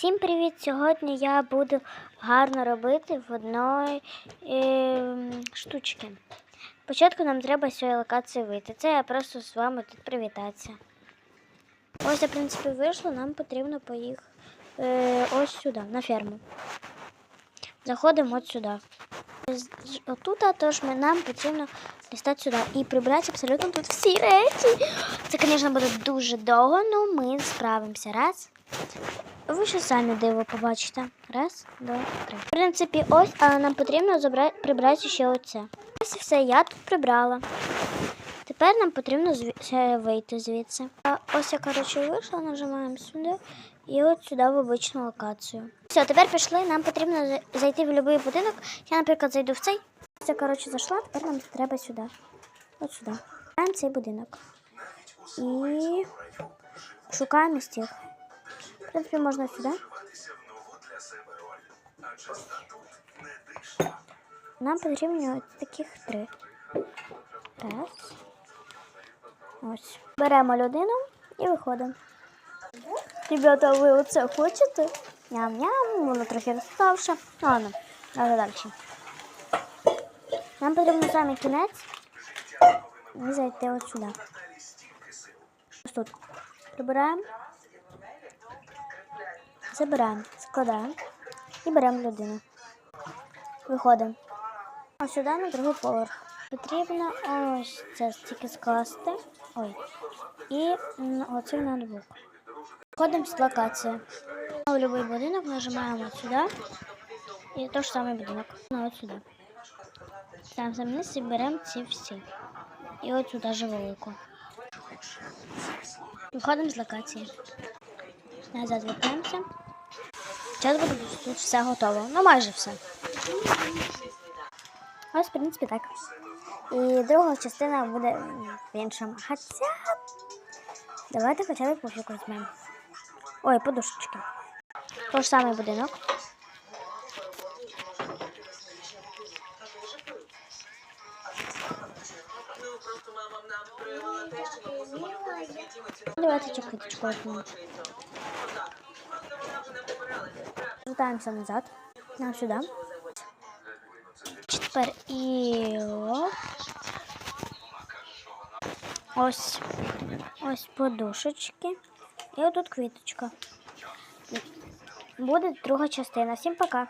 Всім привіт! Сьогодні я буду гарно робити в одної е, штучки. Спочатку нам треба з цієї локації вийти. Це я просто з вами тут привітатися. Ось, в принципі, вийшло, нам потрібно поїхати е, ось сюди, на ферму. Заходимо от сюди. Отут, тож ми, нам потрібно дістати сюди і прибрати абсолютно тут всі речі. Це, звісно, буде дуже довго, але ми справимося. Раз. Ви ще самі диво побачите. Раз, два, три. В принципі, ось, але нам потрібно забра... прибрати ще оце. Ось все, я тут прибрала. Тепер нам потрібно зві... вийти звідси. А ось я, коротше, вийшла, нажимаємо сюди і от сюди в обичну локацію. Все, тепер пішли, нам потрібно зайти в будь-який будинок. Я, наприклад, зайду в цей. Я, коротше, зайшла, тепер нам треба сюди. От сюди. Шукаємо цей будинок. І шукаємо тих. В принципі, можна сюди. Нам потрібно таких три. Раз. Ось. Беремо людину і виходимо. Ребята, ви оце хочете? Ням-ням, воно трохи розставше. Ладно, давай далі. Нам потрібно саме кінець і зайти ось сюди. Ось тут. Прибираємо. Забираємо, складаємо і беремо людину. Виходимо. Ось сюди на другий поверх. Потрібно ось це тільки скласти. Ой. І оцей ноутбук. Входимо з локації. У будь-який будинок нажимаємо сюди. І той ж самий будинок. Ну, от сюди. Там за місце беремо ці всі. І от сюди же велику. Виходимо з локації. Назад вертаємося. Зараз буде тут все готово. Ну, майже все. Ось, в принципі, так. І друга частина буде в іншому. Хоча. Давайте хоча б пофіг візьмемо. Ой, подушечки. Тож самий будинок. Давайте цю квіточку візьмемо. Вертаємося назад. Нам сюди. Тепер і ось ось подушечки. І отут квіточка. Буде друга частина. Всім пока.